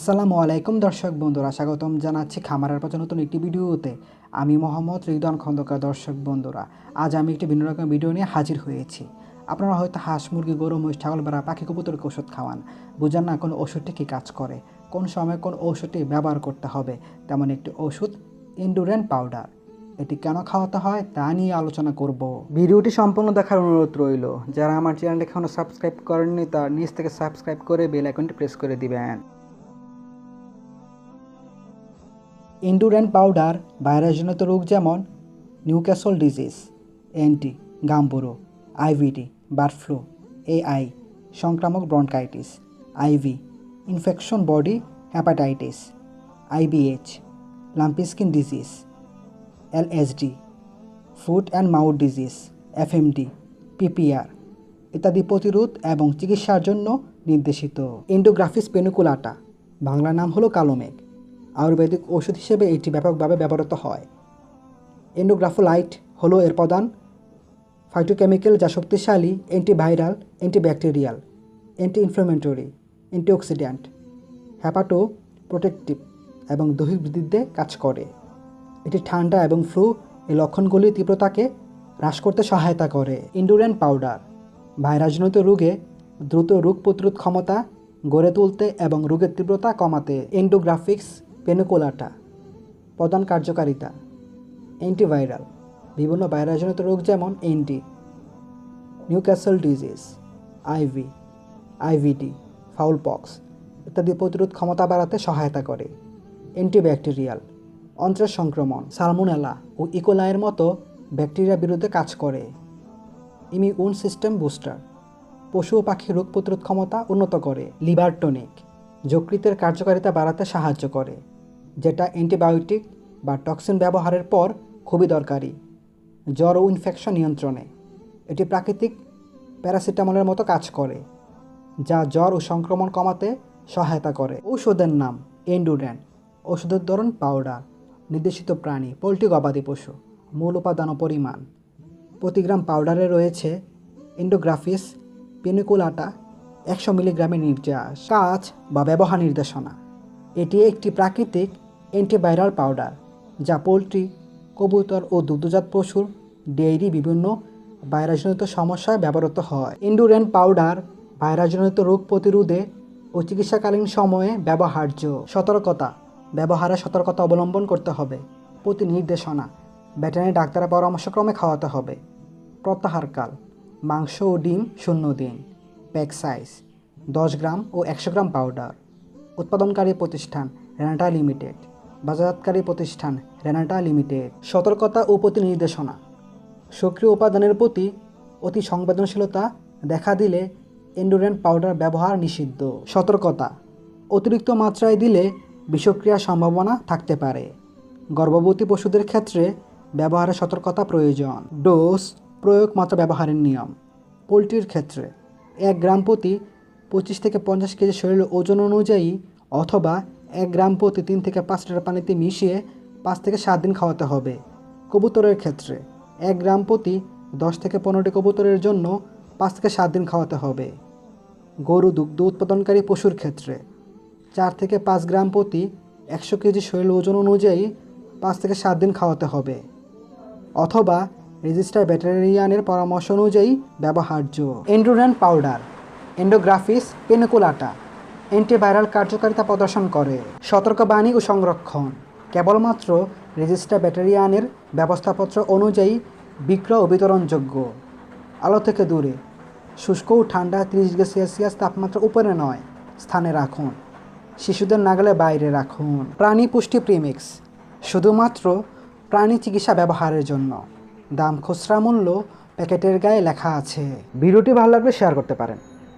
আসসালামু আলাইকুম দর্শক বন্ধুরা, স্বাগতম জানাচ্ছি খামারের পথে নতুন একটি ভিডিওতে। আমি মোহাম্মদ রিদওয়ান খন্দকার দর্শক বন্ধুরা, আজ আমি একটি ভিন্ন রকম ভিডিও নিয়ে হাজির হয়েছি। আপনারা হয়তো হাঁস, মুরগি, গরু, মহিষ, ছাগল বেড়া পাখি কবুতরকে ওষুধ খাওয়ান? বুঝেন না কোন ওষুধটি কী কাজ করে, কোন সময় কোন ওষুধটি ব্যবহার করতে হবে, তেমন একটি ওষুধ ইন্ডুরেন পাউডার। এটি কেন খাওয়াতে হয় তা নিয়ে আলোচনা করব। ভিডিওটি সম্পূর্ণ দেখার অনুরোধ রইল, যারা আমার চ্যানেলটি এখনও সাবস্ক্রাইব করেননি, তার নিচ থেকে সাবস্ক্রাইব করে বেল আইকনটি প্রেস করে দিবেন। ইন্ডুরেন পাউডার ভাইরাসজনিত রোগ যেমন Newcastle disease N T Gumboro I V D bird flu A I সংক্রামক bronchitis I V infection body hepatitis I B H lumpy skin disease L S D foot and mouth disease F M D P P R ইত্যাদি প্রতিরোধ এবং চিকিৎসার জন্য নির্দেশিত। এন্ডোগ্রাফিস পেনুকুলাটা বাংলা নাম হলো কালো মেঘ আয়ুর্বেদিক ওষুধ হিসেবে এটি ব্যাপকভাবে ব্যবহৃত হয়। এন্ডোগ্রাফোলাইট হলো এর প্রধান ফাইটোকেমিক্যাল যা শক্তিশালী antiviral antibacterial anti inflammatory antioxidant hepatoprotective এবং দৈহিক বৃদ্ধিতে কাজ করে। এটি ঠান্ডা এবং ফ্লু এই লক্ষণগুলির তীব্রতাকে হ্রাস করতে সহায়তা করে। ইন্ডুরেন পাউডার ভাইরাসজনিত রোগে দ্রুত রোগ প্রতিরোধ ক্ষমতা গড়ে তুলতে এবং রোগের তীব্রতা কমাতে। এন্ডোগ্রাফিক্স পেনুকোলাটা, প্রধান কার্যকারিতা অ্যান্টিভাইরাল বিভিন্ন ভাইরাসজনিত রোগ যেমন N D Newcastle disease I V I V D fowlpox ইত্যাদি প্রতিরোধ ক্ষমতা বাড়াতে সহায়তা করে অ্যান্টিব্যাকটেরিয়াল অন্ত্রের সংক্রমণ সালমোনেলা ও ইকোলাইয়ের মতো ব্যাকটেরিয়ার বিরুদ্ধে কাজ করে ইমিউন সিস্টেম বুস্টার পশু ও পাখির রোগ প্রতিরোধ ক্ষমতা উন্নত করে লিভার টনিক যকৃতের কার্যকারিতা বাড়াতে সাহায্য করে। যেটা অ্যান্টিবায়োটিক বা টক্সিন ব্যবহারের পর খুবই দরকারি, জ্বর ও ইনফেকশন নিয়ন্ত্রণে। এটি প্রাকৃতিক প্যারাসিটামলের মতো কাজ করে, যা জ্বর ও সংক্রমণ কমাতে সহায়তা করে। ঔষধের নাম এন্ডুরেন ওষুধের ধরন পাউডার, নির্দেশিত প্রাণী, পোলট্রি, গবাদি পশু, মূল উপাদান ও পরিমাণ। প্রতি গ্রাম পাউডারে রয়েছে এন্ডোগ্রাফিস, পেনিকুলাটা, একশো মিলিগ্রামের নির্যাস, কাজ বা ব্যবহার নির্দেশনা। এটি একটি প্রাকৃতিক অ্যান্টিভাইরাল পাউডার যা পোলট্রি, কবুতর ও দুগ্ধজাত পশুর ডেইরি বিভিন্ন ভাইরাসজনিত সমস্যায় ব্যবহৃত হয়। ইন্ডুরেন পাউডার ভাইরাসজনিত রোগ প্রতিরোধে ও চিকিৎসাকালীন সময়ে ব্যবহার্য। সতর্কতা, ব্যবহারে সতর্কতা অবলম্বন করতে হবে। প্রতি নির্দেশনা ভেটেরিনারি ডাক্তারের পরামর্শক্রমে খাওয়াতে হবে। প্রত্যাহারকাল, মাংস ও ডিম শূন্য দিন। প্যাক সাইজ দশ গ্রাম ও একশো গ্রাম পাউডার উৎপাদনকারী প্রতিষ্ঠান রেনাটা লিমিটেড বাজারজাতকারী প্রতিষ্ঠান রেনাটা লিমিটেড। সতর্কতা ও প্রতি নির্দেশনা সক্রিয় উপাদানের প্রতি অতি সংবেদনশীলতা দেখা দিলে এন্ডোরেন্ট পাউডার ব্যবহার নিষিদ্ধ। সতর্কতা। অতিরিক্ত মাত্রায় দিলে বিষক্রিয়ার সম্ভাবনা থাকতে পারে। গর্ভবতী পশুদের ক্ষেত্রে ব্যবহারে সতর্কতা প্রয়োজন। ডোজ প্রয়োগ মাত্রা ব্যবহারের নিয়ম। পোলট্রির ক্ষেত্রে এক গ্রাম প্রতি পঁচিশ থেকে পঞ্চাশ কেজি শরীরের ওজন অনুযায়ী অথবা এক গ্রাম প্রতি তিন থেকে পাঁচ লিটার পানিতে মিশিয়ে পাঁচ থেকে সাত দিন খাওয়াতে হবে কবুতরের ক্ষেত্রে। এক গ্রাম প্রতি দশ থেকে পনেরোটি কবুতরের জন্য পাঁচ থেকে সাত দিন খাওয়াতে হবে। গরু দুগ্ধ উৎপাদনকারী পশুর ক্ষেত্রে চার থেকে পাঁচ গ্রাম প্রতি একশো কেজি শরীর ওজন অনুযায়ী পাঁচ থেকে সাত দিন খাওয়াতে হবে অথবা রেজিস্টার ব্যাটারিয়ানের পরামর্শ অনুযায়ী ব্যবহার্য। এন্ডোরেন পাউডার, এন্ডোগ্রাফিস পেনিকুলাটা অ্যান্টিভাইরাল কার্যকারিতা প্রদর্শন করে, সতর্কবাণী ও সংরক্ষণ। কেবলমাত্র রেজিস্টার ব্যাটারিয়ানের ব্যবস্থাপত্র অনুযায়ী বিক্রয় ও বিতরণযোগ্য আলো থেকে দূরে, শুষ্ক ও ঠান্ডা তিরিশ ডিগ্রি সেলসিয়াস তাপমাত্রা উপরে নয়, স্থানে রাখুন। শিশুদের নাগালে বাইরে রাখুন। প্রাণী পুষ্টি প্রিমিক্স, শুধুমাত্র প্রাণী চিকিৎসা ব্যবহারের জন্য। দাম খুচরা মূল্য প্যাকেটের গায়ে লেখা আছে। ভিডিওটি ভালো লাগলে শেয়ার করতে পারেন।